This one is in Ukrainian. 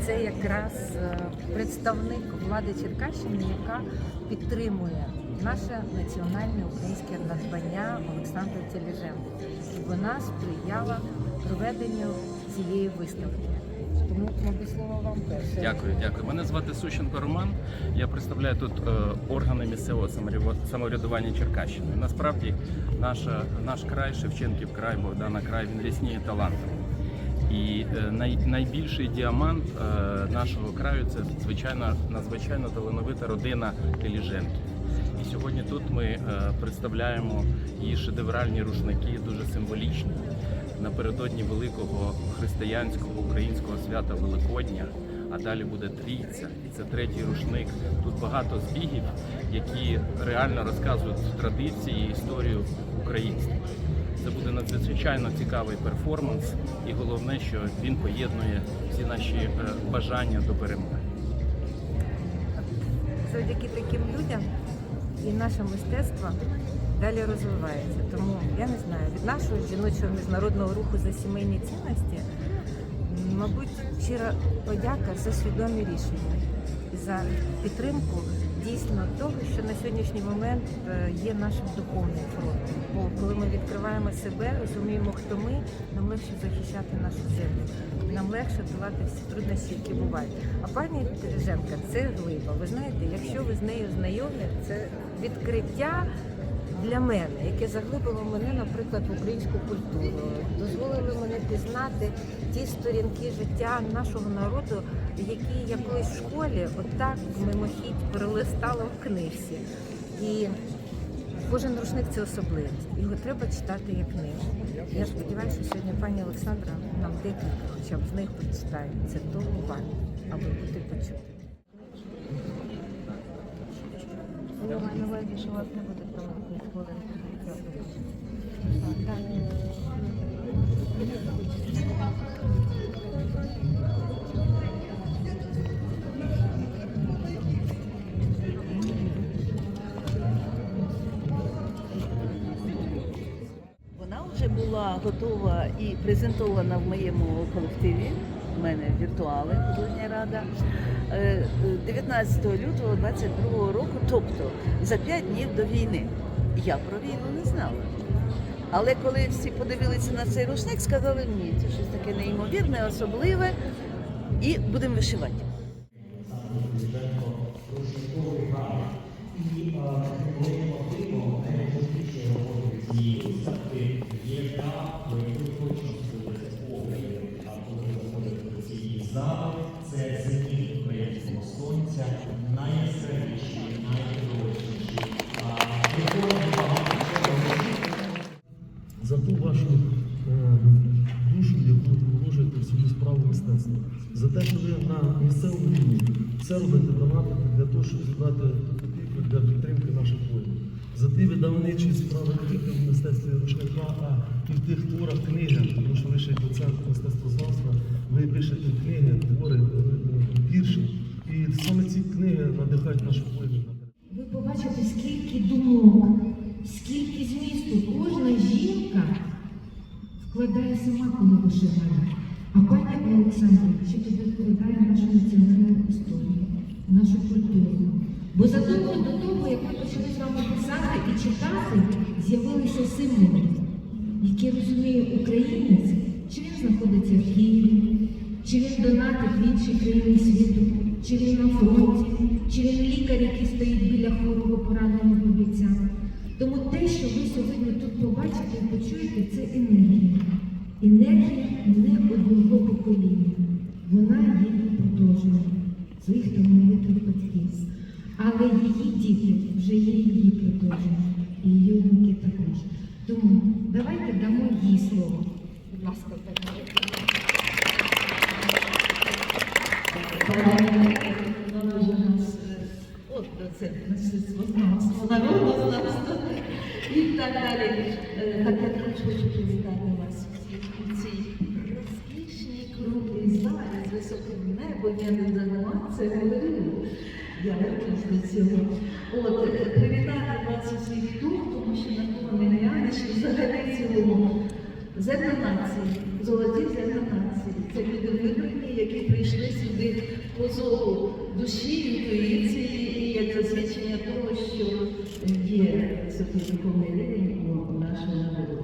І це якраз е, представник влади Черкащини, яка підтримує наше національне українське надбання Олександра Тележенко. Вона сприяла проведенню цієї виставки. Тому, мабуть, слово вам перше. Дякую, дякую. Мене звати Сущенко Роман. Я представляю тут е, органи місцевого самовряду- самоврядування Черкащини. Насправді, наша, наш край, Шевченків край, Богдана край, він рясніє талантом. І е, най, найбільший діамант е, нашого краю це звичайно надзвичайно талановита родина Теліженків. І сьогодні тут ми е, представляємо її шедевральні рушники, дуже символічні. Напередодні великого християнського українського свята Великодня, а далі буде трійця, і це третій рушник. Тут багато збігів, які реально розказують традиції і історію українства. Надзвичайно цікавий перформанс, і головне, що він поєднує всі наші е, бажання до перемоги. завдяки таким людям і наше мистецтво далі розвивається. Тому я не знаю, від нашого жіночого міжнародного руху за сімейні цінності, мабуть, щира подяка за свідомі рішення за підтримку дійсно того, що на сьогоднішній момент е, є нашим духовним фронтом. Бо коли ми відкриваємо себе, розуміємо, хто ми, нам легше захищати нашу землю. Нам легше долати всі труднощі, які бувають. А пані Тереженка це глиба. Ви знаєте, якщо ви з нею знайомі, це відкриття для мене, яке заглибило мене, наприклад, в українську культуру, дозволили мене пізнати ті сторінки життя нашого народу, які якоїсь в школі отак мимохідь перелистала в книжці. І кожен рушник це особливість. Його треба читати як книгу. Я сподіваюся, що сьогодні пані Олександра нам декілька, хоча б з них прочитає. Це того варто, аби бути почути. Я маю увазі, що вас не буде проводити хвилин. Вона вже була готова і презентована в моєму колективі. Мене віртуали художня рада Е, е, 19 лютого 22 року, тобто за 5 днів до війни. Я про війну не знала. Але коли всі подивилися на цей рушник, сказали ні, це щось таке неймовірне, особливе, і будемо вишивати. За те, що ви на місцевому рівні все робите донатите для того, щоб зібрати копійку для підтримки наших воїнів. За ті видавничі справи не тільки в мистецтві рушника, а і в тих творах книги, тому що ви ще й доцент мистецтвознавства, ви пишете книги, твори, е, вірші. І саме ці книги надихають воїнів наперед. Ви побачите, скільки думок, скільки змісту кожна жінка вкладає сама, коли вишиває. А пані Олександра ще тобі вкладає нашу національну історію, нашу культуру. Бо задовго до того, як ми почали з вами писати і читати, з'явилися символи, які розуміє українець, чи він знаходиться в Києві, чи він донатить в інші країни світу, чи він на фронті, чи він лікар, який стоїть біля хворого пораненого бійця. Тому те, що ви сьогодні тут побачите і почуєте, це енергія. Енергія не одного покоління. Вона її продовжує своїх талановитих батьків. Але її діти вже є її продовження. І її онуки також. Тому давайте дамо їй слово. Будь ласка. Вона вже нас от це мистецтвознавство, народознавство і так далі. Е, Так я хочу привітати вас всіх у цій з високим. Я не дарма це говорю. Я до цього. От е, привітати вас усіх тут, тому що на кого не глянеш, взагалі цілому Зерна нації, золоті зерна нації. Це люди вибрані, які прийшли сюди по зову душі, інтуїції і як засвідчення того, що є високий духовний у нашого народу.